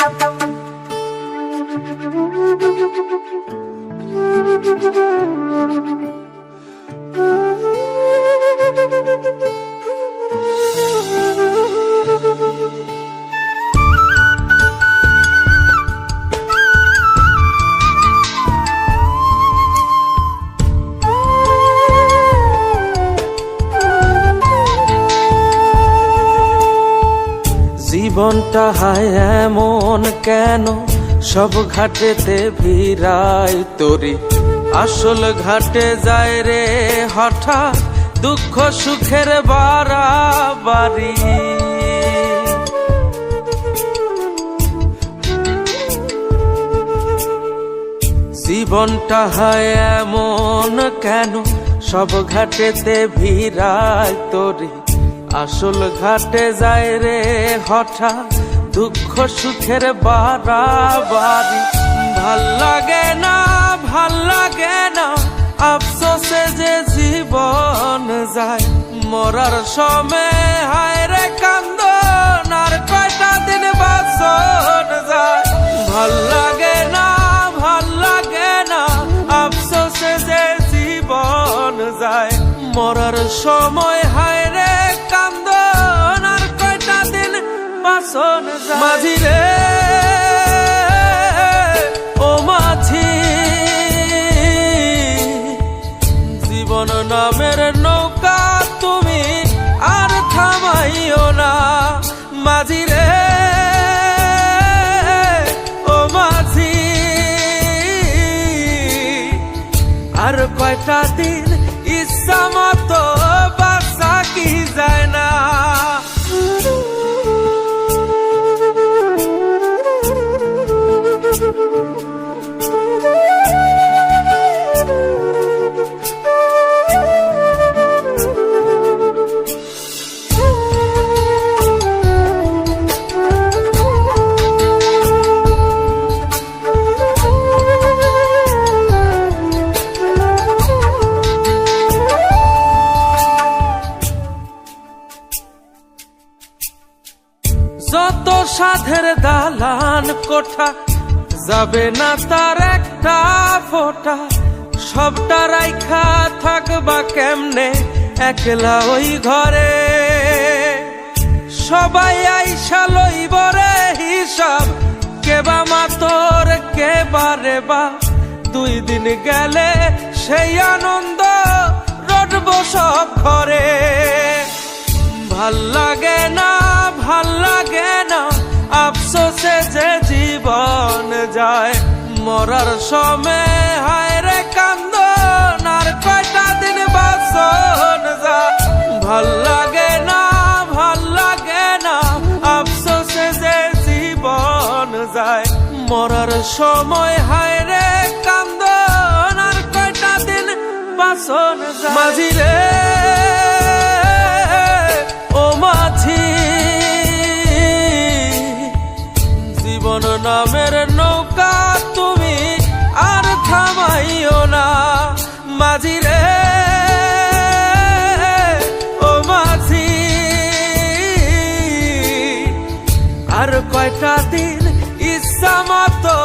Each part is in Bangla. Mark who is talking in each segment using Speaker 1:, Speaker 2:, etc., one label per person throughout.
Speaker 1: Thank you. জীবনটা হায় এমন কেন? সব ঘাটেতে ভিড়াই তোরি। আসল ঘাটে যায় রে হঠাৎ দুঃখ সুখের বাড়াবাড়ি। জীবনটা হয় এমন কেন? সব ঘাটেতে ভিড়ায় তোরে। আসল ঘাটে যায় রে হঠাৎ দুঃখ সুখের বাড়াবাড়ি। ভালো লাগে না, ভালো লাগে না, আফসোসে যে জীবন যায়। মরার সময়, হায় রে কান্দন, আর কয়টা দিন বাসন যায়। ভালো লাগে না, ভালো লাগে না, আফসোসে যে জীবন যায়। মরার সময় জীবন নামের নৌকা তুমি আর থামাইও না। মাঝি রে, ও মাঝি, আর কয়টা দিন ইচ্ছা মতো বাসা কি যায় না? সাধের দালান কোঠা। যাবে না তার একটা ফোটা। সবটা রাইখা থাকবা কেমনে? একলা ওই ঘরে। সবাই আইসা লইব রে হিসাব। কেবা মাতর কেবারে বা। দুই দিন গেলে সেই আনন্দ রটব সব ঘরে। ভালো যে জীবন যায়, মরার সময়, হায় রে কান্দন, আর কয়টা দিন বাসন যায়। ভালো লাগে না, ভালো লাগে না, আফসোসে যে জীবন যায়, মরার সময়, হায় রে কান্দন, আর কয়টা দিন বাসন যায়। মাঝি দিন ইচ্ছা মতো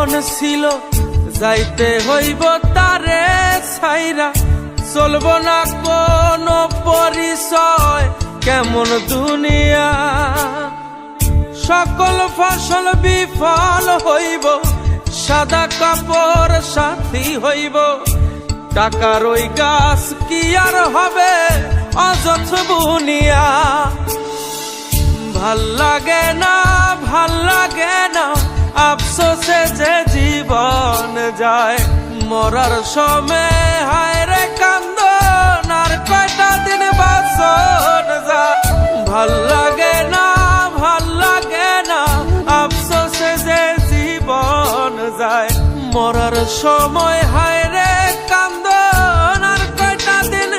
Speaker 1: আপন ছিল, যাইতে হইব তারে ছাইরা। চলব না কোন পরিচয়, কেমন দুনিয়া। সকল ফসল বিফল হইব, সাদা কাপড় সাথী হইব। টাকার ওই গাছ কি আর হবে, অযথ বুনিয়া। ভালো লাগে না আফসোসে যে জীবন যায়, মরার সময় হায় রে কান্দ আর কয়টা দিন বাসন যায়। ভালো লাগে না, ভালো লাগে না, আফসোসে যে জীবন যায়, মরার সময় হায় রে কান্দ আর কয়টা দিন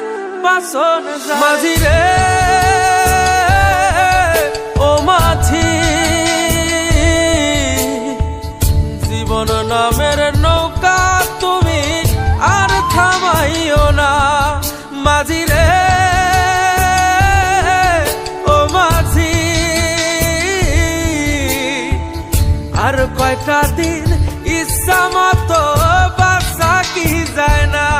Speaker 1: বাসন যায়। মাঝিরে জীবন নামের নৌকা তুমি আর থামাইও না। মাঝি রে, ও মাঝি, আর কয়টা দিন ইচ্ছা মতো বাসা কি যায় না?